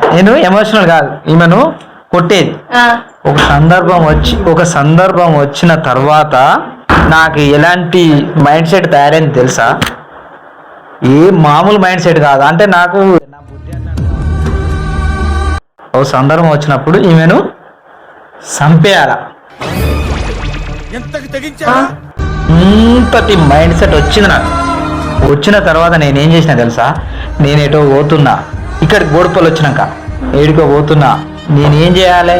నేను ఎమోషనల్ కాదు. ఈమెను కొట్టేది. ఆ, ఒక సందర్భం వచ్చి ఒక సందర్భం వచ్చిన తర్వాత నాకు ఎలాంటి మైండ్ సెట్ తయారైంది తెలుసా? ఏ మామూలు మైండ్ సెట్ కాదు. అంటే నాకు. ఒక సందర్భం వచ్చినప్పుడు ఈమెను చంపేయాల? ఇంతటి మైండ్ సెట్ వచ్చింది నాకు. వచ్చిన తర్వాత నేనేం చేసిన తెలుసా? నేను ఎటో పోతున్నా. ఇక్కడ గోడపల్లి వచ్చినాక ఏడుకో పోతున్నా నేనేం చేయాలి?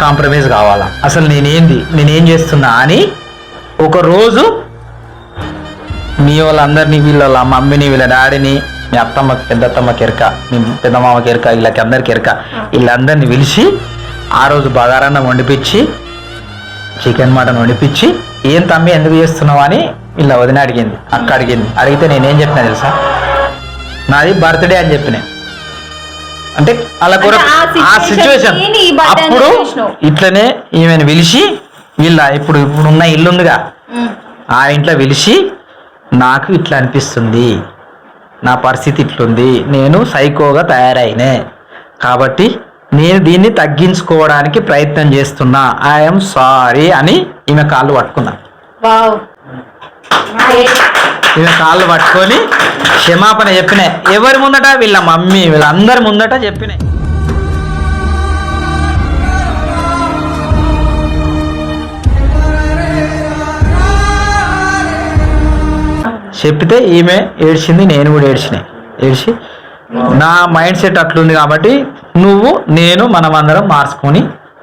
కాంప్రమైజ్ కావాలా? అసలు నేనేంది? నేనేం చేస్తున్నా అని ఒక రోజు మీ వాళ్ళందరినీ వీళ్ళ వాళ్ళ మమ్మీని వీళ్ళ డాడీని మీ అత్తమ్మ పెద్దత్తమ్మ కెరక మీ పెద్దమామ కెరక వీళ్ళకి అందరికి ఎరక వీళ్ళందరినీ పిలిచి ఆ రోజు బగారాన్నం వండిపించి చికెన్ మటన్ వండిపించి ఏం తమ్మి ఎందుకు చేస్తున్నావు? అని వీళ్ళ వదిన అడిగింది అక్క అడిగింది. అడిగితే నేనేం చెప్పిన తెలుసా? నాది బర్త్డే అని చెప్పిన. అంటే అలా కూడా ఆ సిచ్యువేషన్ అప్పుడు. ఇట్లనే ఈమెను పిలిచి వీళ్ళ ఇప్పుడు ఇప్పుడు ఉన్న ఇల్లు ఉందిగా ఉమ్. ఆ ఇంట్లో పిలిచి నాకు ఇట్లా అనిపిస్తుంది. నా పరిస్థితి ఇట్లుంది. నేను సైకోగా తయారైనే. కాబట్టి నేను దీన్ని తగ్గించుకోవడానికి ప్రయత్నం చేస్తున్నా. ఐఎమ్ సారీ అని ఈమె కాళ్ళు పట్టుకున్నా. వావ్. ఈమె కాళ్ళు పట్టుకొని క్షమాపణ చెప్పినాయి ఎవరి ముందట? వీళ్ళ మమ్మీ వీళ్ళందరి ముందట చెప్పినాయి చెప్తే ఈమె ఏడ్చింది నేను కూడా ఏడ్చినాయి ఏడ్చి నా మైండ్ సెట్ అట్లుంది కాబట్టి నువ్వు నేను మనం అందరం మార్చుకొని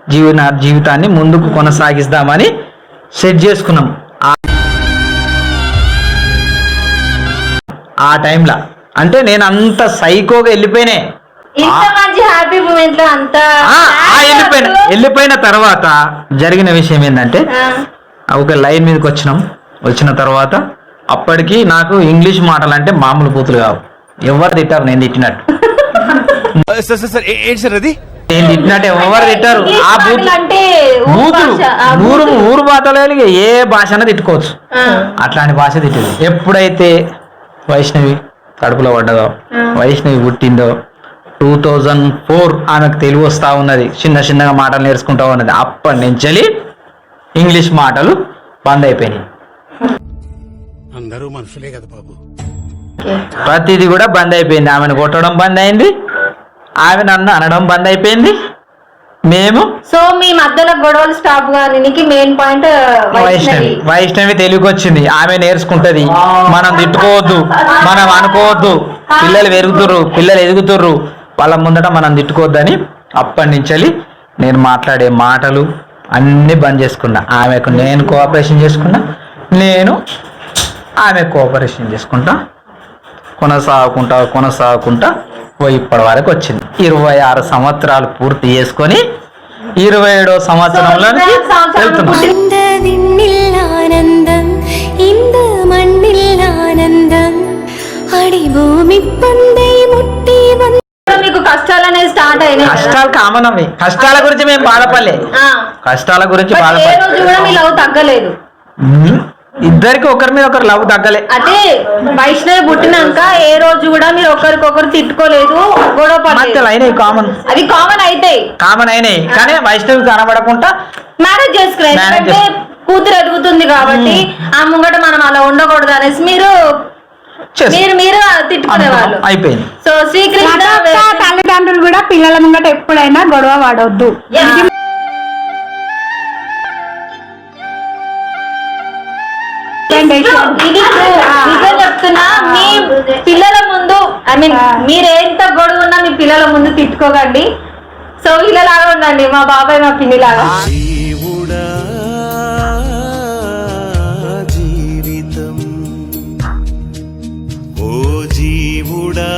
జీవన జీవితాన్ని ముందుకు కొనసాగిస్తామని సెట్ చేసుకున్నాం. ఆ- టైంలో అంటే నేను అంత సైకోగా వెళ్ళిపోయినే. ఇంత మంచి హ్యాపీ మూమెంట్లో అంత ఆ, ఆ వెళ్ళిపోయిన వెళ్ళిపోయిన తర్వాత జరిగిన విషయం ఏంటంటే ఆ, ఒక లైన్ మీదకి వచ్చినాం. వచ్చిన తర్వాత అప్పటికి నాకు ఇంగ్లీష్ మాటలు అంటే మామూలు బూతులు కావు. ఎవరు తిట్టారు? నేను తిట్టినట్టు. అది? నేను తిట్టినట్టు ఎవరు తిట్టారు? ఆ బూతులు అంటే ఊరు ఊరు బాతలు ఏ భాష తిట్టుకోవచ్చు. అట్లాంటి భాష తిట్టేది. ఎప్పుడైతే వైష్ణవి కడుపులో పడ్డదో వైష్ణవి పుట్టిందో టూ థౌజండ్ ఫోర్ ఆమెకు తెలుగు వస్తూ ఉన్నది. చిన్న చిన్నగా మాటలు నేర్చుకుంటా ఉన్నది. అప్పటి నుంచి ఇంగ్లీష్ మాటలు బంద్ అయిపోయినాయి. అందరూ మనుషులే కదా బాబు. ఓకే. ప్రతిదీ కూడా బంద్ అయిపోయింది. ఆమెను కొట్టడం బంద్ అయింది. ఆమె నన్ను అనడం బంద్ అయిపోయింది. మేము? సో మీ మధ్యలో గొడవలు స్టాప్ గానికి మెయిన్ పాయింట్ వైష్ణవి. వైష్ణవి. తెలివికి వచ్చింది ఆమె నేర్చుకుంటది. మనం తిట్టుకోవద్దు. మనం అనుకోవద్దు. పిల్లలు పెరుగుతుర్రు. పిల్లలు ఎదుగుతుర్రు. వాళ్ళ ముందట మనం తిట్టుకోవద్దని అప్పటి నుంచి నేను మాట్లాడే మాటలు అన్నీ బంద్ చేసుకున్నా. ఆమెకు నేను కోఆపరేషన్ చేసుకున్నా. నేను ఆమె కోఆపరేషన్ చేసుకుంటా. కొనసాగుకుంటా కొనసాగుకుంటా ఇప్పటి వరకు వచ్చింది. ఇరవై ఆరు సంవత్సరాలు పూర్తి చేసుకొని ఇరవై ఏడో సంవత్సరంలో కష్టాలు అనేది స్టార్ట్ కష్టాలు కామన్ అవి. కష్టాల గురించి మేము బాధపడలేదు. కష్టాల గురించి బాధపడలేదు. తగ్గలేదు. ఇద్దరికి ఒకరి మీద ఒకరు లవ్ తగ్గలే. అదే వైష్ణవి పుట్టినాక ఏ రోజు కూడా మీరు ఒకరికొకరు తిట్టుకోలేదు గొడవ పడలేదు. అయినాయి కామన్. అవి కామన్ అయితే. కామన్ అయినాయి కానీ వైష్ణవి కనబడకుండా మ్యారేజ్ చేసుకున్నారు ఎందుకంటే కూతురు ఎదుగుతుంది కాబట్టి ఆ ముంగట మనం అలా ఉండకూడదు అనేసి మీరు. మీరు మీరు తిట్టుకునేవాళ్ళు అయిపోయింది. సో శ్రీకృష్ణ తల్లిదండ్రులు కూడా పిల్లల ముంగట ఎప్పుడైనా గొడవ పడవద్దు ఇది చెప్తున్నా మీ పిల్లల ముందు ఐ మీన్ మీరు ఎంత గొడవ ఉన్నా మీ పిల్లల ముందు తిట్టుకోకండి. సో వీళ్ళలాగా ఉండండి మా బాబాయ్ మా పిన్ని లాగా జీవుడా జీవితం. ఓ జీవుడా